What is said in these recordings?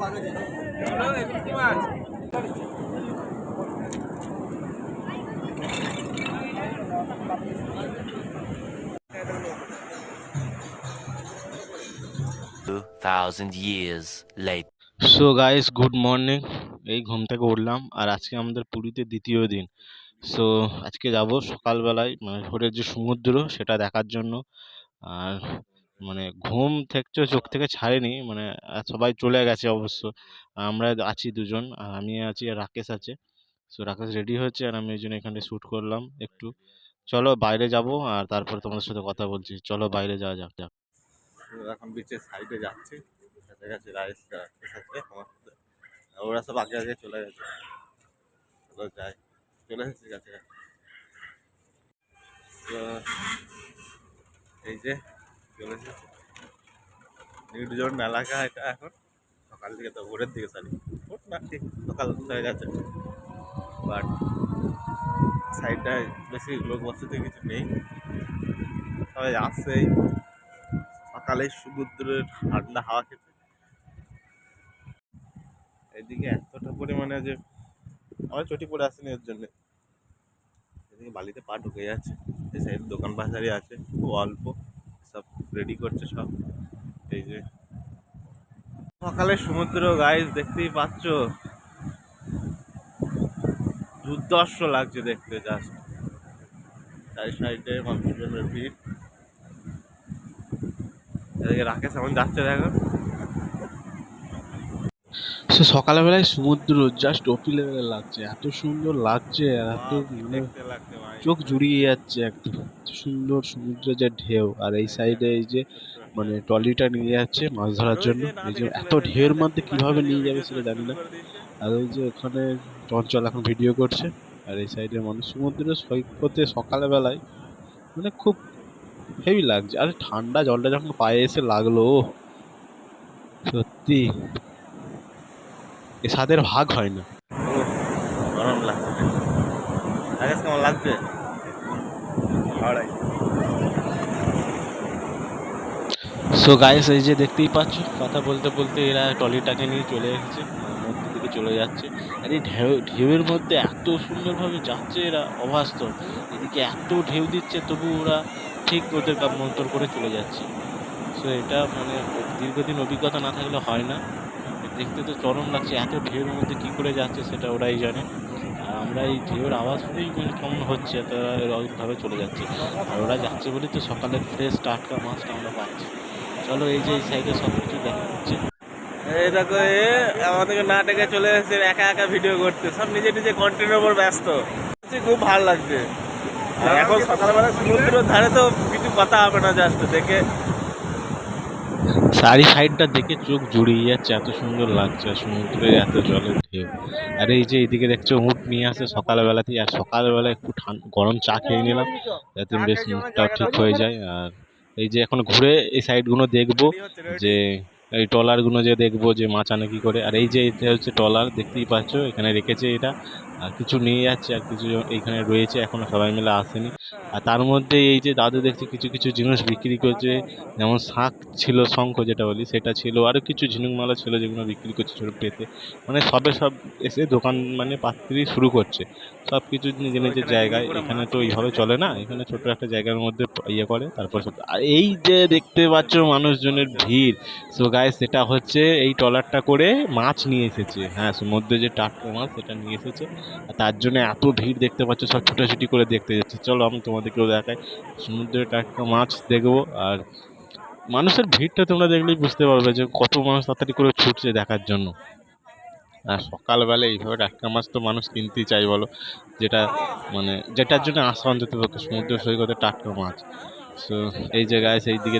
Thousand years later. So guys good morning এই ঘুম থেকে উঠলাম আর আজকে আমাদের পুরীতে দ্বিতীয় দিন। সো আজকে যাব সকালবেলায় মানে ভোরের যে সমুদ্র সেটা দেখার জন্য। আর মানে ঘুম থেকে চোখ থেকে ছাড়েনি মানে সবাই চলে গেছে অবশ্য। আমরা আছি দুজন, আর আমি আছি আর রাকেশ আছে। সো রাকেশ রেডি হয়েছে আর আমি এই জন্য এখানে শ্যুট করলাম একটু। চলো বাইরে যাব আর তারপরে তোমাদের সাথে কথা বলছি। চলো বাইরে যাওয়া যাক যাক। এখন বিচের সাইডে যাচ্ছি। কাছে কাছে রাইস আছে আমার সাথে। ওরা সব আগে আগে চলে গেছে। যাই। চলে এই যে নির্জন এলাকা এটা এখন সকাল দিকে তো ভোরের দিকে সরি ভোর না, ঠিক সকাল হয়ে গেছে। বাট সাইডটায় বেশি লোক বসতি কিছু নেই। সবাই আসছে সকালে সমুদ্রের ঠান্ডা হাওয়া খেতে। এদিকে এতটা পরিমাণে যে আমার চটি পড়ে আসেনি এর জন্য। এদিকে বালিতে পা ঢুকে যাচ্ছে। এই সাইড দোকান বাজারি আছে, খুব অল্প। সব রেডি করছে সব। এই যে। সকালে সমুদ্র গাইজ দেখতেই পাচ্ছ? দুর্দর্শ লাগছে দেখতে জাস্ট চারি সাইডে মানুষজনের ভিড়। এদিকে রাকেশ এমন যাচ্ছে, দেখো। সে সকালবেলায় সমুদ্র জাস্ট ওপি লেভেলের লাগছে এত সুন্দর লাগছে আর এত মানে লাগছে চোখ জুড়িয়ে যাচ্ছে একদম সুন্দর সমুদ্রের যে ঢেউ আর এই সাইডে এই যে মানে ট্রলিটা নিয়ে যাচ্ছে মাছ ধরার জন্য এই যে এত ঢেউর মধ্যে কীভাবে নিয়ে যাবে সেটা জানি না। আর ওই যে ওখানে চঞ্চল এখন ভিডিও করছে আর এই সাইডে মানুষ সমুদ্রের সৈকতে সকালবেলায় মানে খুব হেভি লাগছে আর ঠান্ডা জলটা যখন পায়ে এসে লাগল সত্যি। এ স্বাদের ভাগ হয় না। গরম লাগছে। কেমন লাগছে? সো গাইস এই যে দেখতেই পাচ্ছ কথা বলতে বলতে এরা ট্রলিটাকে নিয়ে চলে এসেছে মধ্যে দিকে চলে যাচ্ছে। আর এই ঢেউ ঢেউয়ের মধ্যে এত সুন্দরভাবে যাচ্ছে এরা অবাস্তব। এদিকে এত ঢেউ দিচ্ছে তবু ওরা ঠিক ওদের কাপ মন্তর করে চলে যাচ্ছে। সো এটা মানে দীর্ঘদিন অভিজ্ঞতা না থাকলে হয় না। দেখতে তো চরম লাগছে এত ঢেউর মধ্যে কি করে যাচ্ছে সেটা ওরাই জানে। আর আমরা এই ঢেউর আওয়াজ শুনেই মানে কেমন হচ্ছে তারা এরকমভাবে চলে যাচ্ছে। আর ওরা যাচ্ছে বলেই তো সকালের ফ্রেশ টাটকা মাছটা আমরা পাচ্ছি। চলো এই যে এই সাইডে সব কিছু দেখা যাচ্ছে এই দেখো এ আমাদেরকে না ডেকে চলে এসেছে একা একা ভিডিও করতে। সব নিজে নিজে কন্টেন্টের উপর ব্যস্ত। খুব ভালো লাগছে। এখন সকালবেলা সমুদ্রের ধারে তো কিছু কথা হবে না জাস্ট দেখে। চারি সাইডটা দেখে চোখ জুড়িয়ে যাচ্ছে, এত সুন্দর লাগছে সমুদ্রের এত জলের ঢেউ। আর এই যে এইদিকে দেখছ উঠ নিয়ে আসে সকালবেলাতেই আর সকালবেলা একটু ঠান্ডা গরম চা খেয়ে নিলাম, যাতে বেশ মুখটাও ঠিক হয়ে যায়। আর এই যে এখন ঘুরে এই সাইডগুলো দেখব, যে এই ট্রলারগুলো যে দেখব, যে মাছ আনে কি করে। আর এই যে এটা হচ্ছে ট্রলার, দেখতেই পাচ্ছ, এখানে রেখেছে এটা। আর কিছু নিয়ে যাচ্ছে, আর কিছু এইখানে রয়েছে, এখনও সবাই মিলে আসেনি। আর তার মধ্যে এই যে দাদু দেখছি কিছু কিছু জিনিস বিক্রি করছে, যেমন শাঁখ ছিল শঙ্খ যেটা বলি, সেটা ছিল আরও কিছু ঝিনুক মালা ছিল যেগুলো বিক্রি করছে ছোটো পেতে। মানে সবে সব এসে দোকান মানে পাত্রি শুরু করছে। সব কিছু নিজের নিজের জায়গায়, এখানে তো এইভাবে চলে না, এখানে ছোট একটা জায়গার মধ্যে ইয়ে করে, তারপর আর এই যে দেখতে পাচ্ছ মানুষজনের ভিড় সো গায়ে সেটা হচ্ছে এই ট্রলারটা করে মাছ নিয়ে এসেছে। হ্যাঁ সমুদ্রে যে টাটকা মাছ, সেটা নিয়ে এসেছে। আর তার জন্য এত ভিড় দেখতে পাচ্ছ, সব ছুটাছুটি করে দেখতে যাচ্ছে। চলো, আমি তোমাদেরকেও দেখাই সমুদ্রে টাটকা মাছ দেখব আর মানুষের ভিড়টা তোমরা দেখলেই বুঝতে পারবে যে কত মানুষ তাড়াতাড়ি করে ছুটছে দেখার জন্য। আর সকালবেলা এইভাবে টাটকা মাছ তো মানুষ কিনতেই চাই বলো, যেটা মানে যেটার জন্য আসা অন্তত সমুদ্র সৈকতে টাটকা মাছ। সো এই জায়গায় সেই দিকে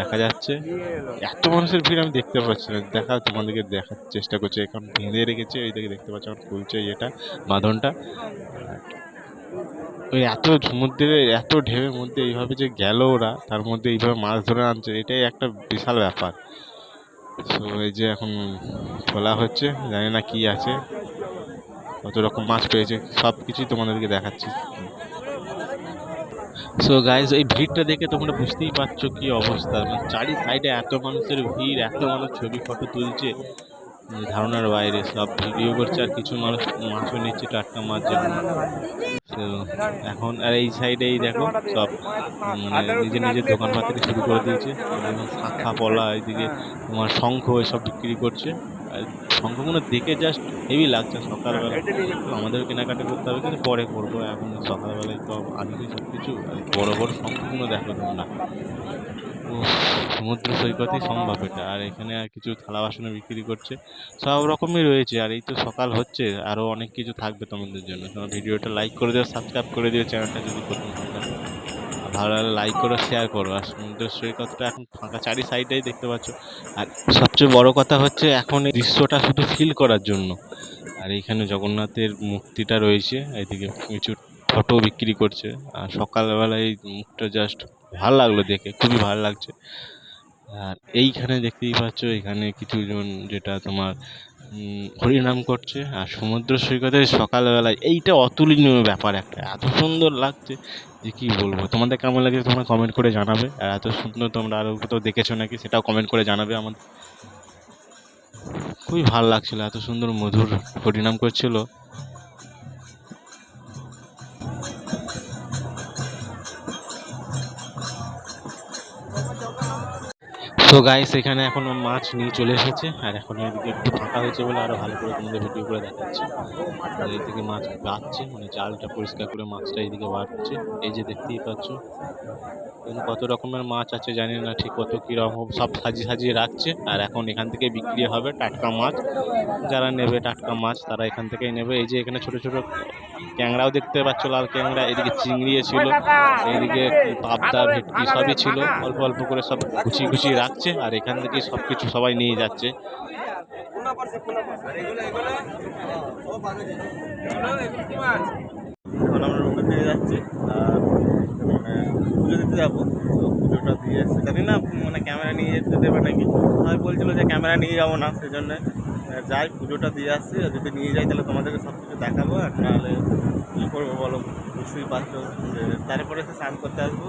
দেখা যাচ্ছে। এত মানুষের ভিড় আমি দেখতে পাচ্ছি না। দেখা, তোমাদেরকে দেখার চেষ্টা করছি। এখন বেঁধে রেখেছে এই দিকে দেখতে পাচ্ছি আমার খুলছে এটা বাঁধনটা। ওই এত সমুদ্রে এত ঢেউয়ের মধ্যে এইভাবে যে গেল ওরা, তার মধ্যে এইভাবে মাছ ধরে আনছে, এটাই একটা বিশাল ব্যাপার। তো এই যে এখন খোলা হচ্ছে, জানি না কি আছে, কত রকম মাছ পেয়েছে সব কিছুই তোমাদেরকে দেখাচ্ছি। সো গাইজ এই ভিড়টা দেখে তোমরা বুঝতেই পারছ কি অবস্থা। মানে চারি সাইডে এত মানুষের ভিড়, এত মানুষ ছবি ফটো তুলছে। ধারণার বাইরে সব ভিডিও করছে আর কিছু মানুষ মাছও নিচ্ছে, টাটকা মাছ যেগুলো। তো এখন আর এই সাইডেই দেখো সব মানে নিজে নিজের দোকানপাট থেকে শুরু করে দিয়েছে। যেমন শাখা, পলা, এইদিকে তোমার শঙ্খ এসব বিক্রি করছে। আর শঙ্খগুলো দেখে জাস্ট হেভি লাগছে সকালবেলা। তো আমাদের কেনাকাটা করতে হবে, কিন্তু পরে করব। এখন সকালবেলায় তো আনছি সব কিছু আর বড়ো বড় শঙ্খগুলো দেখো তোমরা। সমুদ্র সৈকতই সম্ভব এটা। আর এখানে আর কিছু থালা বাসনও বিক্রি করছে। সব রকমই রয়েছে আর এই তো সকাল হচ্ছে, আরও অনেক কিছু থাকবে তোমাদের জন্য। তোমরা ভিডিওটা লাইক করে দিও সাবস্ক্রাইব করে দিও চ্যানেলটা যদি প্রথম ভালো লাগলে লাইক করো শেয়ার করো। আর সমুদ্র সৈকতটা এখন ফাঁকা চারি সাইডেই দেখতে পাচ্ছ। আর সবচেয়ে বড় কথা হচ্ছে এখন এই দৃশ্যটা শুধু ফিল করার জন্য। আর এইখানে জগন্নাথের মূর্তিটা রয়েছে, এদিকে কিছু ফটো বিক্রি করছে। আর সকালবেলায় এই মুখটা জাস্ট ভালো লাগল দেখে, খুবই ভালো লাগছে। আর এইখানে দেখতেই পাচ্ছ, এখানে কিছুজন যেটা তোমার হরিনাম করছে। আর সমুদ্র সৈকতে সকালবেলায়, এইটা অতুলনীয় ব্যাপার একটা। এত সুন্দর লাগছে যে কী বলব? তোমাদের কেমন লাগে তোমরা কমেন্ট করে জানাবে। আর এত সুন্দর তোমরা আরও কোথাও দেখেছ নাকি, সেটাও কমেন্ট করে জানাবে আমাদের। খুবই ভালো লাগছিল, এত সুন্দর মধুর হরিনাম করছিল। তো গাইস এখানে এখন মাছ নিয়ে চলে এসেছে, আর এখন এদিকে একটু ফাঁকা হয়েছে বলে আরও ভালো করে তোমাদের ভিডিও করে দেখাচ্ছি। আর এইদিকে মাছ বাড়ছে মানে জালটা পরিষ্কার করে মাছটা এইদিকে বাড়ছে। এই যে দেখতেই পাচ্ছ কত রকমের মাছ আছে জানি না ঠিক কত কীরকম সব সাজিয়ে সাজিয়ে রাখছে। আর এখন এখান থেকে বিক্রি হবে টাটকা মাছ। যারা নেবে টাটকা মাছ, তারা এখান থেকেই নেবে। এই যে এখানে ছোট ছোট ক্যাংড়াও দেখতে পাচ্ছ লাল ক্যাংড়া এদিকে চিংড়িও ছিল এদিকে পাবদা, ভেটকি সবই ছিল, অল্প অল্প করে সব গুছিয়ে গুছিয়ে রাখছে, আর এখান থেকে সব কিছু সবাই নিয়ে যাচ্ছে। এখন আমরা রুমে ফিরে যাচ্ছি, আর পুজো দিতে যাব, তো পুজোটা দিয়ে জানি না মানে ক্যামেরা নিয়ে যেতে দেবে নাকি? আমি বলছিল যে ক্যামেরা নিয়ে যাব না সেই জন্য যাই, পুজোটা দিয়ে আসছি। আর যদি নিয়ে যাই, তাহলে তোমাদেরকে সব কিছু দেখাবো, আর নাহলে কী করব বলো? বুঝতেই পারছ যে তারপরে এসে স্নান করতে আসব।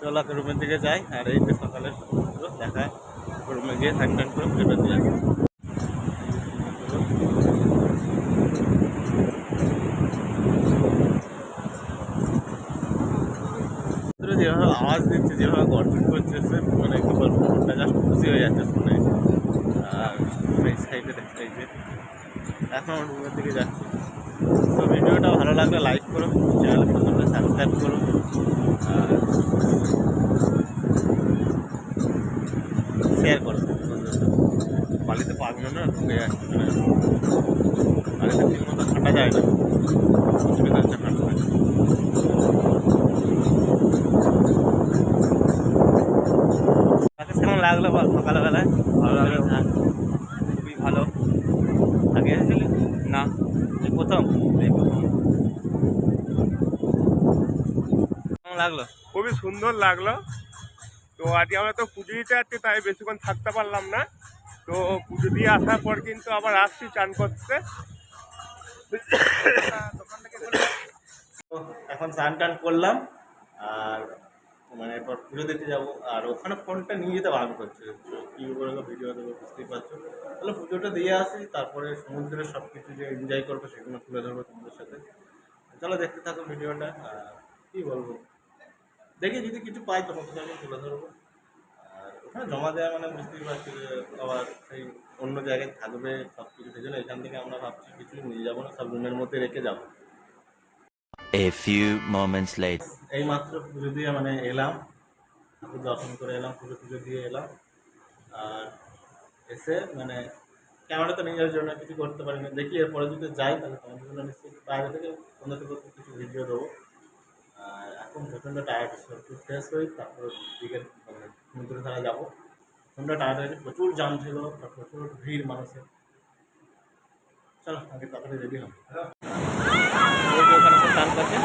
চলো রুমের দিকে যাই, আর এই যে সকালে দেখা রুমে গিয়ে স্নান টান করে পুজোটা দিয়ে আসব। যেভাবে আওয়াজ দিচ্ছে, যেভাবে গড়বড় করছে মানে কি বলব জাস্ট খুশি হয়ে যাচ্ছে শুনে। দেখতে এই যে। এখন রুমের দিকে যাচ্ছি। তো ভিডিওটা ভালো লাগলে লাইক করো চ্যানেল প্রথমে সাবস্ক্রাইব করো। আর শেয়ার করো। বালিতে পারবে না, ঢুকে যাচ্ছে বালিতে ঠিক মতো হাঁটা যায় না। লাগল বল সকালবেলায়? ভালো লাগল হ্যাঁ খুবই ভালো আগে এসেছিলি না এই প্রথম? লাগল? খুবই সুন্দর লাগল। তো আজকে আমরা তো পুজো দিতে যাচ্ছি তাই বেশিক্ষণ থাকতে পারলাম না। তো পুজো দিয়ে আসার পর কিন্তু আবার আসছি চান করতে। এখন স্নান টান করলাম আর মানে এরপর পুজো দিতে যাব। আর ওখানে ফোনটা নিয়ে যেতে ভালো করছে। কী করে ভিডিও দেবো, বুঝতেই পারছ। তাহলে পুজোটা দিয়ে আসি, তারপরে সমুদ্রের সব কিছু যে এনজয় করব সেগুলো তুলে ধরবো তোমাদের সাথে। চলো দেখতে থাকো ভিডিওটা কী বলব। দেখি যদি কিছু পাই তোমাদের আমি তুলে ধরবো। আর ওখানে জমা দেওয়া মানে বুঝতেই পারছি যে আবার সেই অন্য জায়গায় থাকবে সব কিছু সেই জন্য এখান থেকে আমরা ভাবছি কিছু নিয়ে যাব না, সব রুমের মধ্যে রেখে যাব। A few moments later. এই মাত্র পুজো দিয়ে মানে এলাম, ঠাকুর দর্শন করে এলাম, পুজো পুজো দিয়ে এলাম। আর এসে মানে ক্যামেরা তো নিজের জন্য কিছু করতে পারিনি। দেখি এরপরে যদি যাই, তাহলে তোমাদের জন্য নিশ্চয়ই বাইরে থেকে তোমাদের থেকে কিছু ভিডিও দেবো। আর এখন প্রচণ্ড টায়ার্ড একটু ফ্রেশ হই, তারপর বিকেল মানে সমুদ্র ধারা যাব। প্রচণ্ড টায়ার্ড হয়েছে প্রচুর জাম ছিল প্রচুর ভিড় মানুষের। চলো, আগে তাড়াতাড়ি রেডি হও। স্নান করছে